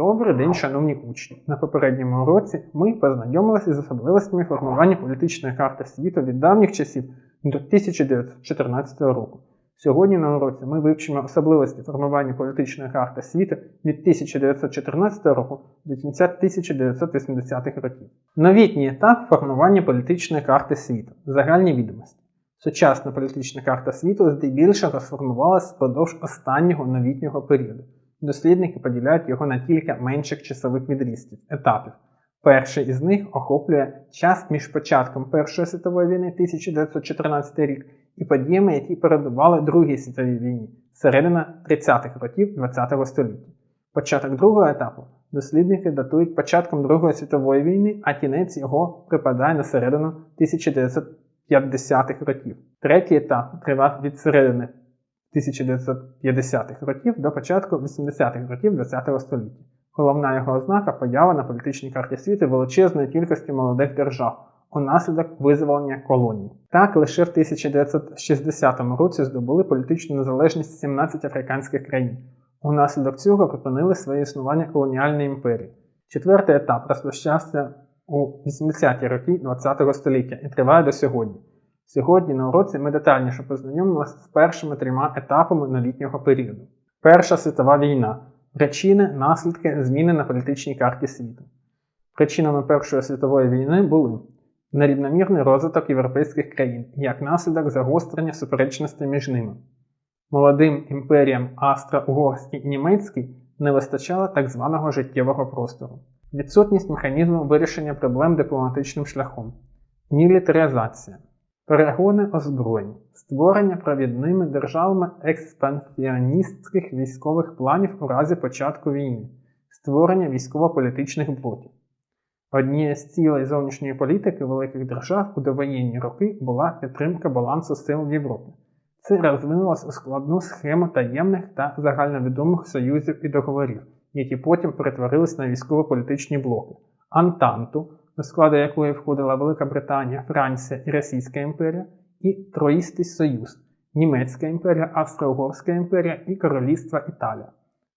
Добрий день, шановні учні! На попередньому уроці ми познайомилися з особливостями формування політичної карти світу від давніх часів до 1914 року. Сьогодні на уроці ми вивчимо особливості формування політичної карти світу від 1914 року до кінця 1980-х років. Новітній етап формування політичної карти світу. Загальні відомості. Сучасна політична карта світу здебільшого сформувалася впродовж останнього новітнього періоду. Дослідники поділяють його на кілька менших часових відрізків етапів. Перший із них охоплює час між початком Першої світової війни 1914 рік і подіями, які передували Другій світовій війні, середина 30-х років ХХ століття. Початок другого етапу дослідники датують початком Другої світової війни, а кінець його припадає на середину 1950-х років. Третій етап тривав від середини 1950-х років до початку 80-х років ХХ століття. Головна його ознака поява на політичній карті світу величезної кількості молодих держав унаслідок визволення колоній. Так, лише в 1960 році здобули політичну незалежність 17 африканських країн. Унаслідок цього припинили своє існування колоніальної імперії. Четвертий етап розпочався у 80-ті роки ХХ століття і триває до сьогодні. Сьогодні на уроці ми детальніше познайомимося з першими трьома етапами новітнього періоду. Перша світова війна. Причини, наслідки, зміни на політичній карті світу. Причинами Першої світової війни були нерівномірний розвиток європейських країн як наслідок загострення суперечностей між ними. Молодим імперіям Австро-Угорській і Німецькій не вистачало так званого життєвого простору, відсутність механізму вирішення проблем дипломатичним шляхом, мілітаризація, перегони озброєнь, створення провідними державами експансіоністських військових планів у разі початку війни, створення військово-політичних блоків. Однією з цілей зовнішньої політики великих держав у довоєнні роки була підтримка балансу сил в Європі. Це розвинулося у складну схему таємних та загальновідомих союзів і договорів, які потім перетворились на військово-політичні блоки, Антанту, до складу якої входила Велика Британія, Франція і Російська імперія, і Троїстий Союз, Німецька імперія, Австро-Угорська імперія і Королівство Італія.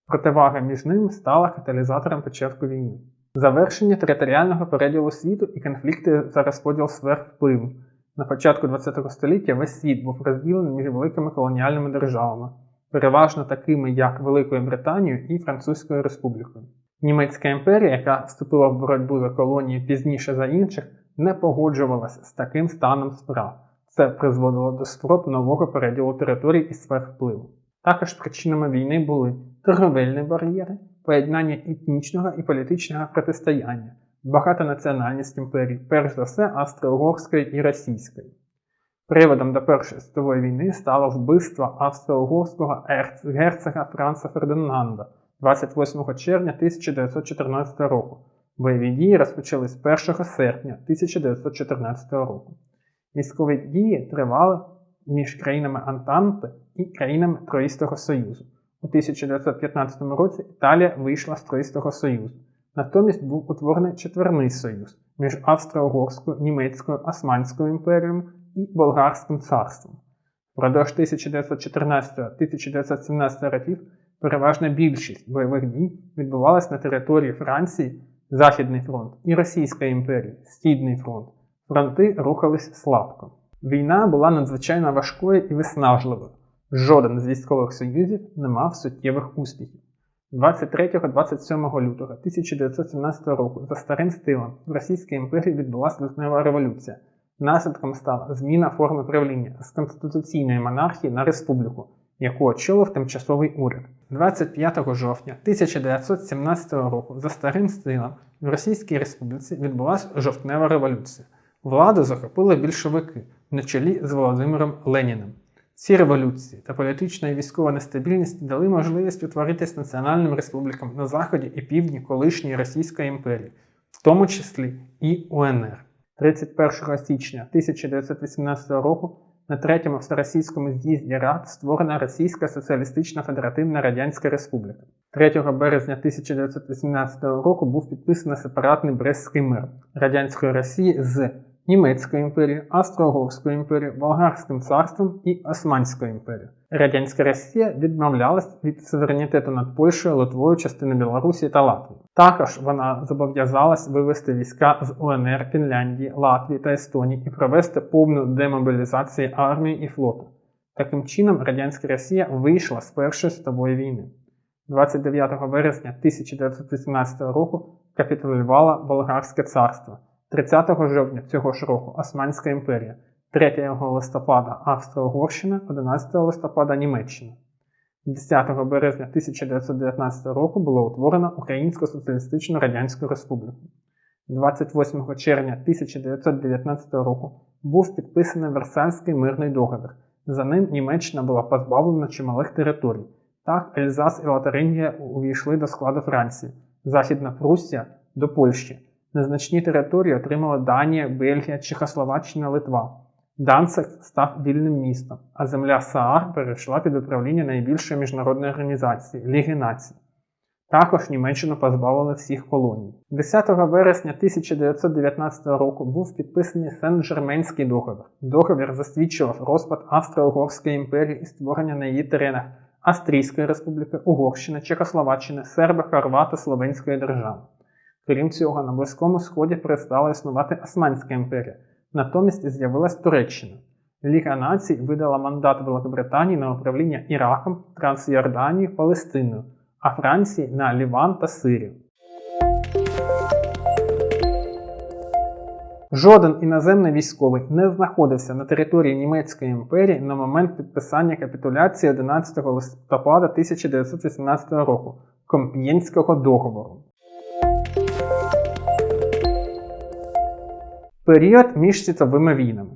Противага між ними стала каталізатором початку війни. Завершення територіального переділу світу і конфлікти за розподіл сфер впливу. На початку ХХ століття весь світ був розділений між великими колоніальними державами, переважно такими як Великою Британією і Французькою Республікою. Німецька імперія, яка вступила в боротьбу за колонії пізніше за інших, не погоджувалася з таким станом справ. Це призводило до спроб нового переділу територій і сфер впливу. Також причинами війни були торговельні бар'єри, поєднання етнічного і політичного протистояння, багатонаціональність імперії, перш за все Австро-Угорської і Російської. Приводом до Першої світової війни стало вбивство австро-угорського герцога Франца Фердинанда 28 червня 1914 року. Бойові дії розпочались 1 серпня 1914 року. Військові дії тривали між країнами Антанти і країнами Троїстого Союзу. У 1915 році Італія вийшла з Троїстого Союзу. Натомість був утворений четверний союз між Австро-Угорською, Німецькою, Османською імперією і Болгарським царством. Впродовж 1914-1917 років переважна більшість бойових дій відбувалась на території Франції, Західний фронт і Російської імперії, Східний фронт. Фронти рухались слабко. Війна була надзвичайно важкою і виснажливою. Жоден з військових союзів не мав суттєвих успіхів. 23-27 лютого 1917 року за старим стилем в Російській імперії відбулася лютнева революція. Наслідком стала зміна форми правління з конституційної монархії на республіку, яку очолив тимчасовий уряд. 25 жовтня 1917 року за старим стилем в Російській Республіці відбулася жовтнева революція. Владу захопили більшовики на чолі з Володимиром Леніним. Ці революції та політична і військова нестабільність дали можливість утворитись національним республікам на заході і півдні колишньої Російської імперії, в тому числі і УНР. 31 січня 1918 року на третьому всеросійському з'їзді Рад створена Російська Соціалістична Федеративна Радянська Республіка. 3 березня 1918 року був підписаний сепаратний Брестський мир Радянської Росії з Німецькою імперією, Австро-Угорською імперією, Болгарським царством і Османською імперією. Радянська Росія відмовлялась від суверенітету над Польщею, Литвою, частиною Білорусі та Латвії. Також вона зобов'язалась вивести війська з УНР, Фінляндії, Латвії та Естонії і провести повну демобілізацію армії і флоту. Таким чином, радянська Росія вийшла з Першої світової війни. 29 вересня 1918 року капітулювала Болгарське царство. 30 жовтня цього ж року Османська імперія, 3 листопада Австро-Угорщина, 11 листопада Німеччина. 10 березня 1919 року було утворено Українську Соціалістичну Радянську Республіку. 28 червня 1919 року був підписаний Версальський мирний договір. За ним Німеччина була позбавлена чималих територій. Так, Ельзас і Лотарингія увійшли до складу Франції, Західна Пруссія до Польщі. Незначні території отримала Данія, Бельгія, Чехословаччина, Литва. Данцик став вільним містом, а земля Саар перейшла під управління найбільшої міжнародної організації Ліги Націй. Також Німеччину позбавили всіх колоній. 10 вересня 1919 року був підписаний Сен-Жерменський договір. Договір засвідчував розпад Австро-Угорської імперії і створення на її теренах Австрійської республіки, Угорщини, Чехословаччини, Серби, Хорвати, Словенської держави. Крім цього, на Близькому Сході перестала існувати Османська імперія, натомість з'явилась Туреччина. Ліга націй видала мандат Великобританії на управління Іраком, Трансйорданією, Палестиною, а Франції на Ліван та Сирію. Жоден іноземний військовий не знаходився на території Німецької імперії на момент підписання капітуляції 11 листопада 1918 року Комп'єнського договору. Період між світовими війнами.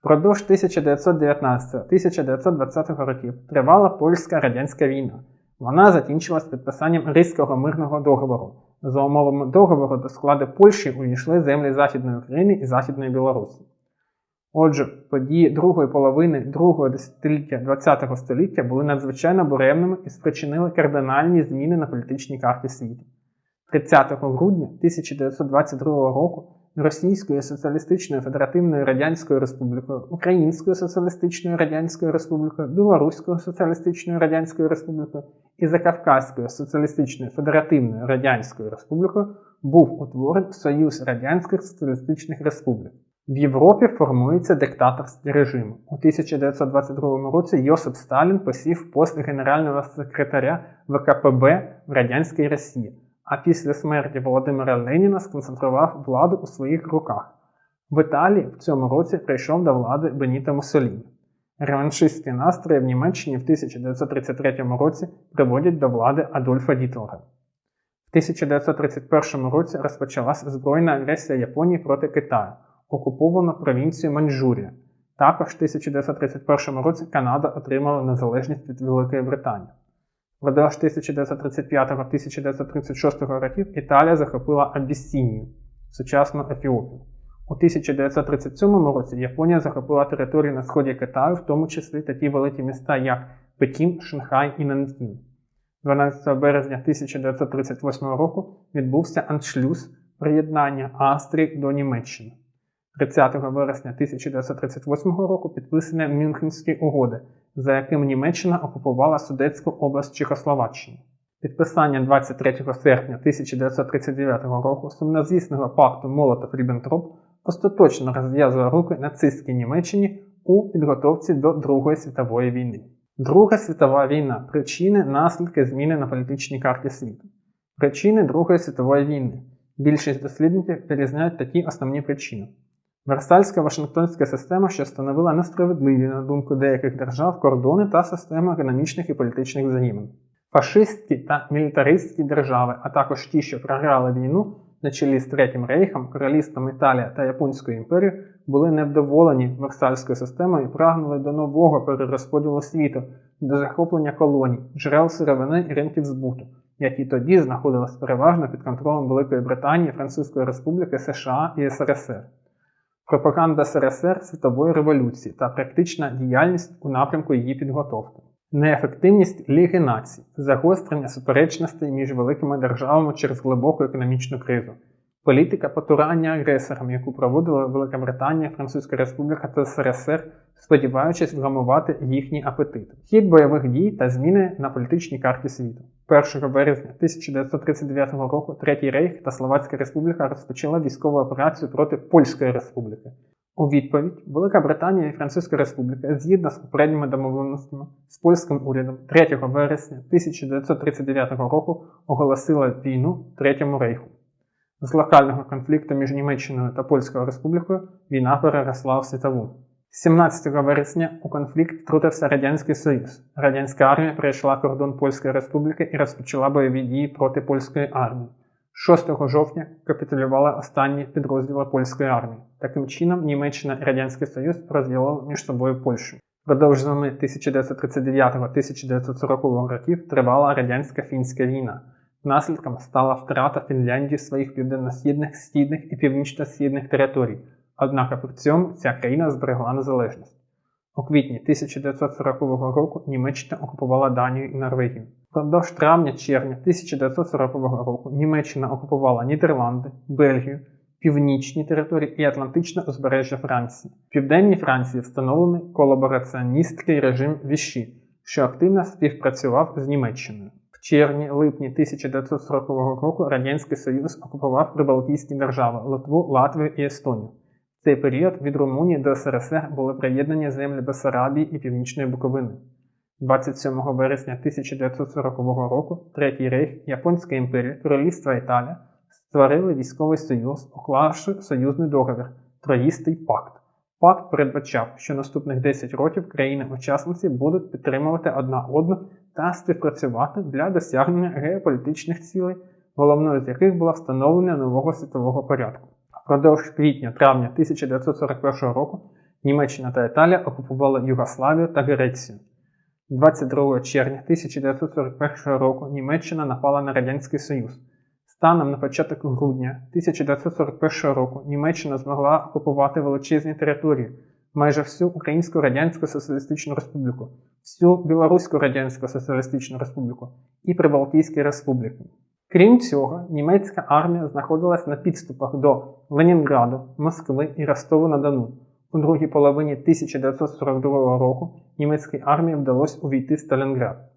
Впродовж 1919-1920 років тривала польська радянська війна. Вона закінчилась підписанням Ризького мирного договору. За умовами договору до складу Польщі увійшли землі Західної України і Західної Білорусі. Отже, події другої половини другого десятиліття ХХ століття були надзвичайно буремними і спричинили кардинальні зміни на політичній карті світу. 30 грудня 1922 року Російською Соціалістичною Федеративною Радянською Республікою, Українською Соціалістичною Радянською Республікою, Білоруською Соціалістичною Радянською Республікою і Закавказькою Соціалістичною Федеративною Радянською Республікою був утворений Союз Радянських Соціалістичних Республік. В Європі формується диктаторський режим. У 1922 році Йосип Сталін посів пост генерального секретаря ВКПБ в Радянській Росії а після смерті Володимира Леніна сконцентрував владу у своїх руках. В Італії в цьому році прийшов до влади Беніто Муссоліні. Реваншистські настрої в Німеччині в 1933 році приводять до влади Адольфа Гітлера. В 1931 році розпочалася збройна агресія Японії проти Китаю, окуповану провінцію Маньчжурія. Також в 1931 році Канада отримала незалежність від Великої Британії. Впродовж 1935-1936 років Італія захопила Абісінію, сучасну Ефіопію. У 1937 році Японія захопила територію на сході Китаю, в тому числі такі великі міста, як Пекін, Шанхай і Нанкін. 12 березня 1938 року відбувся аншлюз приєднання Австрії до Німеччини. 30 вересня 1938 року підписані Мюнхенські угоди, за яким Німеччина окупувала Судетську область Чехословаччини. Підписання 23 серпня 1939 року сумнозвісного пакту молотов ріббентроп остаточно розв'язує руки нацистській Німеччині у підготовці до Другої світової війни. Друга світова війна причини наслідки зміни на політичній карті світу. Причини Другої світової війни. Більшість дослідників вирізняють такі основні причини. Версальська Вашингтонська система, що становила несправедливі, на думку деяких держав, кордони та систему економічних і політичних взаємин. Фашистські та мілітаристські держави, а також ті, що програли війну на чолі з Третім Рейхом, Королівством Італія та Японською імперією, були невдоволені Версальською системою і прагнули до нового перерозподілу світу, до захоплення колоній, джерел сировини і ринків збуту, які тоді знаходились переважно під контролем Великої Британії, Французької Республіки, США і СРСР пропаганда СРСР світової революції та практична діяльність у напрямку її підготовки, неефективність Ліги націй, загострення суперечностей між великими державами через глибоку економічну кризу, Політика потурання агресорам, яку проводила Велика Британія, Французька Республіка та СРСР, сподіваючись вгамувати їхні апетити. Хід бойових дій та зміни на політичній карті світу. 1 березня 1939 року Третій Рейх та Словацька Республіка розпочали військову операцію проти Польської Республіки. У відповідь Велика Британія і Французька Республіка згідно з попередніми домовленостями з польським урядом 3 вересня 1939 року оголосила війну Третьому рейху. З локального конфлікту між Німеччиною та Польською Республікою війна переросла в світову. 17 вересня у конфлікт втрутився Радянський Союз. Радянська армія перейшла кордон Польської Республіки і розпочала бойові дії проти польської армії. 6 жовтня капітулювали останні підрозділи польської армії. Таким чином, Німеччина і Радянський Союз розділили між собою Польщу. Впродовж зими 1939-1940 років тривала радянська фінська війна. Наслідком стала втрата Фінляндії своїх південно-східних, східних і північно-східних територій. Однак при цьому ця країна зберегла незалежність. У квітні 1940 року Німеччина окупувала Данію і Норвегію. Впродовж травня-червня 1940 року Німеччина окупувала Нідерланди, Бельгію, північні території і Атлантичне узбережжя Франції. В південній Франції встановлений колабораціоністський режим Віші, що активно співпрацював з Німеччиною. В червні-липні 1940 року Радянський Союз окупував Прибалтійські держави Литву, Латвію і Естонію. В цей період від Румунії до СРСР були приєднані землі Бесарабії і Північної Буковини. 27 вересня 1940 року Третій рейх, Японська імперія, Королівство Італія створили військовий союз, уклавши союзний договір Троїстий пакт. Пакт передбачав, що наступних 10 років країни-учасниці будуть підтримувати одна одну та співпрацювати для досягнення геополітичних цілей, головною з яких було встановлення нового світового порядку. Впродовж квітня-травня 1941 року Німеччина та Італія окупували Югославію та Грецію. 22 червня 1941 року Німеччина напала на Радянський Союз. Станом на початок грудня 1941 року Німеччина змогла окупувати величезні території, майже всю Українську Радянську Соціалістичну Республіку, всю Білоруську Радянську Соціалістичну Республіку і Прибалтійські Республіки. Крім цього, німецька армія знаходилась на підступах до Ленінграду, Москви і Ростову на Дону. У другій половині 1942 року німецькій армії вдалося увійти в Сталінград.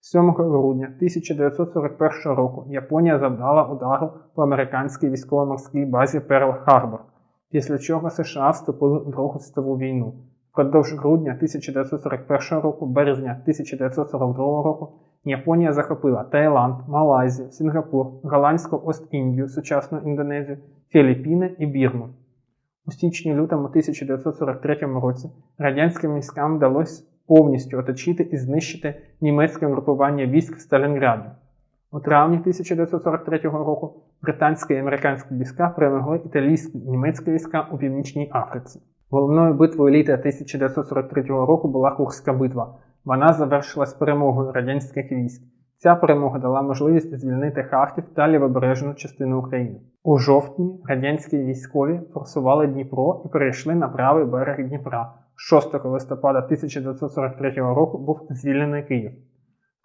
7 грудня 1941 року Японія завдала удару по американській військово-морській базі Перл Харбор, після чого США вступили у Другу світову війну. Впродовж грудня 1941 року, березня 1942 року Японія захопила Таїланд, Малайзію, Сінгапур, Голландську Ост-Індію, сучасну Індонезію, Філіппіни і Бірму. У січні-лютому 1943 році радянським військам вдалося повністю оточити і знищити німецьке групування військ в Сталінграді. У травні 1943 року британські і американські війська перемогли італійські і німецькі війська у Північній Африці. Головною битвою літа 1943 року була Курська битва. Вона завершилась перемогою радянських військ. Ця перемога дала можливість звільнити Харків та лівобережну частину України. У жовтні радянські військові форсували Дніпро і перейшли на правий берег Дніпра. 6 листопада 1943 року був звільнений Київ.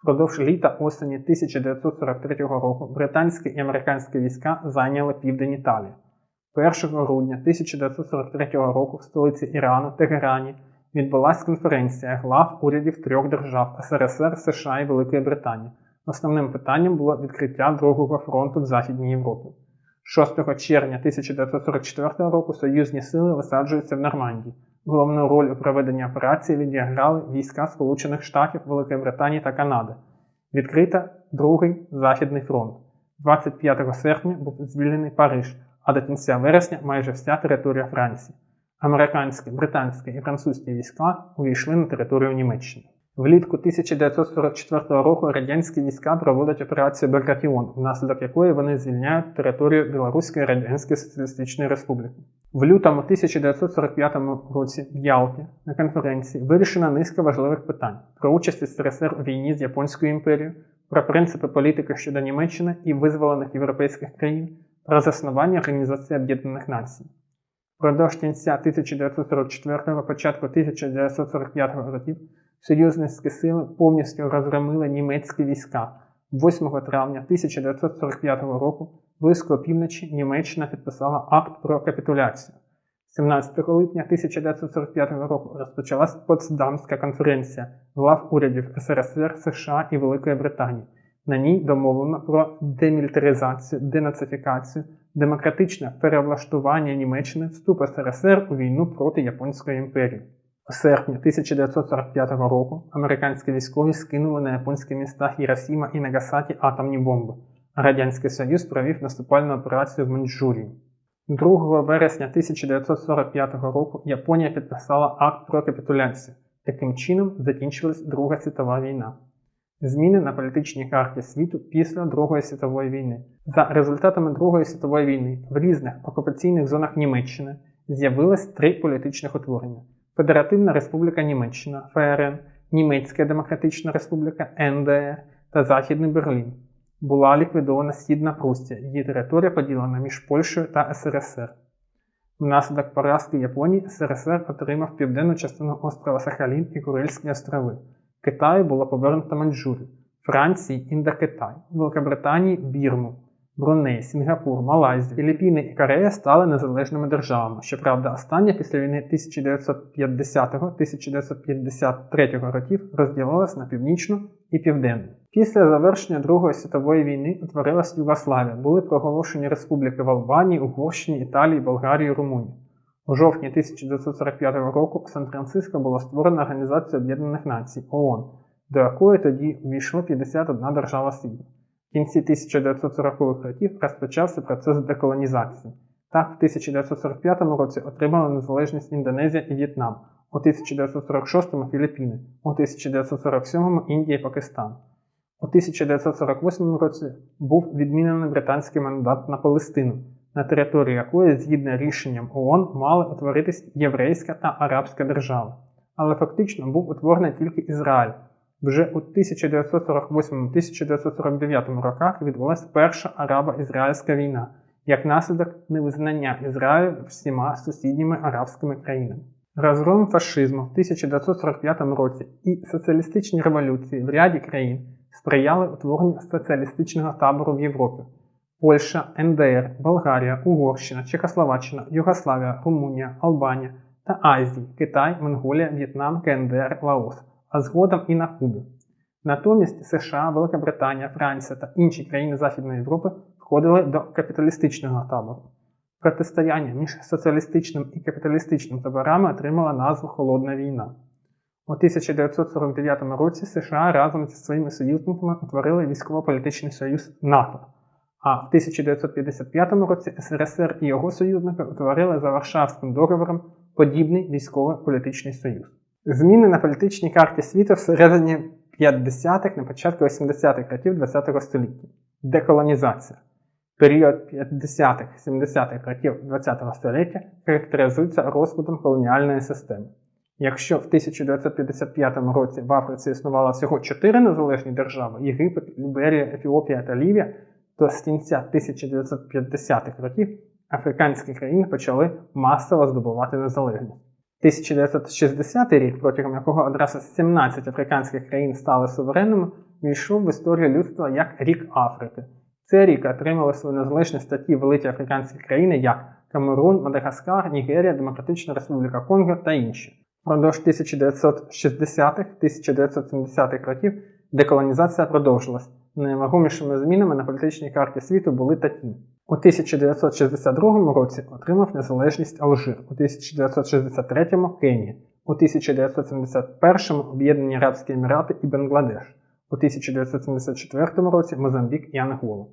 Впродовж літа осені 1943 року британські і американські війська зайняли південь Італії. 1 грудня 1943 року в столиці Ірану Тегерані відбулася конференція глав урядів трьох держав СРСР, США і Великої Британії. Основним питанням було відкриття Другого фронту в Західній Європі. 6 червня 1944 року союзні сили висаджуються в Нормандії. Головну роль у проведенні операції відіграли війська Сполучених Штатів, Великої Британії та Канади. Відкрита Другий Західний фронт. 25 серпня був звільнений Париж, а до кінця вересня майже вся територія Франції. Американські, британські і французькі війська увійшли на територію Німеччини. Влітку 1944 року радянські війська проводять операцію Багратіон, внаслідок якої вони звільняють територію Білоруської Радянської Соціалістичної Республіки. В лютому 1945 році в Ялті на конференції вирішена низка важливих питань про участь СРСР у війні з Японською імперією, про принципи політики щодо Німеччини і визволених європейських країн, про заснування Організації Об'єднаних Націй. Впродовж кінця 1944 початку 1945 років союзницькі сили повністю розгромили німецькі війська. 8 травня 1945 року близько опівночі Німеччина підписала акт про капітуляцію. 17 липня 1945 року розпочалась Потсдамська конференція глав урядів СРСР, США і Великої Британії. На ній домовлено про демілітаризацію, денацифікацію, демократичне перевлаштування Німеччини, вступ СРСР у війну проти Японської імперії. У серпні 1945 року американські військові скинули на японські міста Хіросіма і Нагасакі атомні бомби, Радянський Союз провів наступальну операцію в Маньчжурії. 2 вересня 1945 року Японія підписала акт про капітуляцію. Таким чином закінчилась Друга світова війна. Зміни на політичній карті світу після Другої світової війни. За результатами Другої світової війни в різних окупаційних зонах Німеччини з'явилось три політичних утворення: Федеративна Республіка Німеччина ФРН, Німецька Демократична Республіка НДР та Західний Берлін. Була ліквідована Східна Прустія, її територія поділена між Польщею та СРСР. Внаслідок поразки Японії СРСР отримав південну частину острова Сахалін і Курильські острови. Китаю було повернуто Маньчжурію, Франції Індокитай, Великобританії Бірму, Бруней, Сінгапур, Малайзія, Філіппіни і Корея стали незалежними державами. Щоправда, остання після війни 1950-1953 років розділилась на північну і південну. Після завершення Другої світової війни утворилась Югославія, були проголошені республіки в Албанії, Угорщині, Італії, Болгарії, Румунії. У жовтні 1945 року в Сан-Франциско була створена Організація Об'єднаних Націй ООН, до якої тоді увійшло 51 держава світу. Кінці 1940-х років розпочався процес деколонізації. Так, в 1945 році отримали незалежність Індонезія і В'єтнам, у 1946-му Філіппіни, у 1947-му Індія і Пакистан. У 1948 році був відмінений британський мандат на Палестину, на території якої, згідно рішенням ООН, мали утворитись єврейська та арабська держава. Але фактично був утворений тільки Ізраїль. Вже у 1948-1949 роках відбулася Перша арабо-ізраїльська війна, як наслідок невизнання Ізраїлю всіма сусідніми арабськими країнами. Розгром фашизму в 1945 році і соціалістичні революції в ряді країн сприяли утворенню соціалістичного табору в Європі. Польща, НДР, Болгарія, Угорщина, Чехословаччина, Югославія, Румунія, Албанія та Азії, Китай, Монголія, В'єтнам, КНДР, Лаос, а згодом і на Кубі. Натомість США, Велика Британія, Франція та інші країни Західної Європи входили до капіталістичного табору. Протистояння між соціалістичним і капіталістичним таборами отримало назву Холодна війна. У 1949 році США разом зі своїми союзниками утворили військово-політичний союз НАТО, а в 1955 році СРСР і його союзники утворили за Варшавським договором подібний військово-політичний союз. Зміни на політичній карті світу всередині 50-х на початку 80-х років ХХ століття. Деколонізація. Період 50-х-70-х років ХХ століття характеризується розкладом колоніальної системи. Якщо в 1955 році в Африці існувало всього чотири незалежні держави Єгипет, Ліберія, Ефіопія та Лівія, то з кінця 1950-х років африканські країни почали масово здобувати незалежність. 1960 рік, протягом якого одразу 17 африканських країн стали суверенними, війшов в історію людства як Рік Африки. Цей рік отримали свою незалежність такі великі африканські країни, як Камерун, Мадагаскар, Нігерія, Демократична Республіка Конго та інші. Впродовж 1960-1970-х років деколонізація продовжилась. Найвагомішими змінами на політичній карті світу були такі. У 1962 році отримав незалежність Алжир, у 1963 Кенія, у 1971 Об'єднані Арабські Емірати і Бангладеш, у 1974 році Мозамбік і Ангола.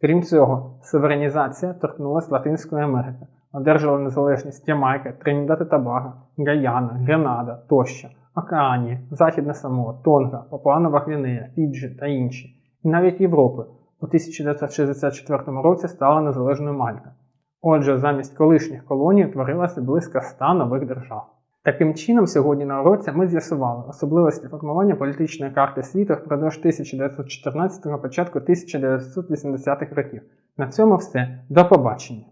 Крім цього, суверенізація торкнулася Латинської Америки, одержала незалежність Ямайка, Тринідад і Табага, Гаяна, Гренада тощо, Океанія, Західне Самоа, Тонга, Папуанова Гвінея, Фіджі та інші, і навіть Європи. У 1964 році стала незалежною Мальта. Отже, замість колишніх колоній утворилося близько 100 нових держав. Таким чином, сьогодні на уроці ми з'ясували особливості формування політичної карти світу впродовж 1914 початку 1980-х років. На цьому все. До побачення!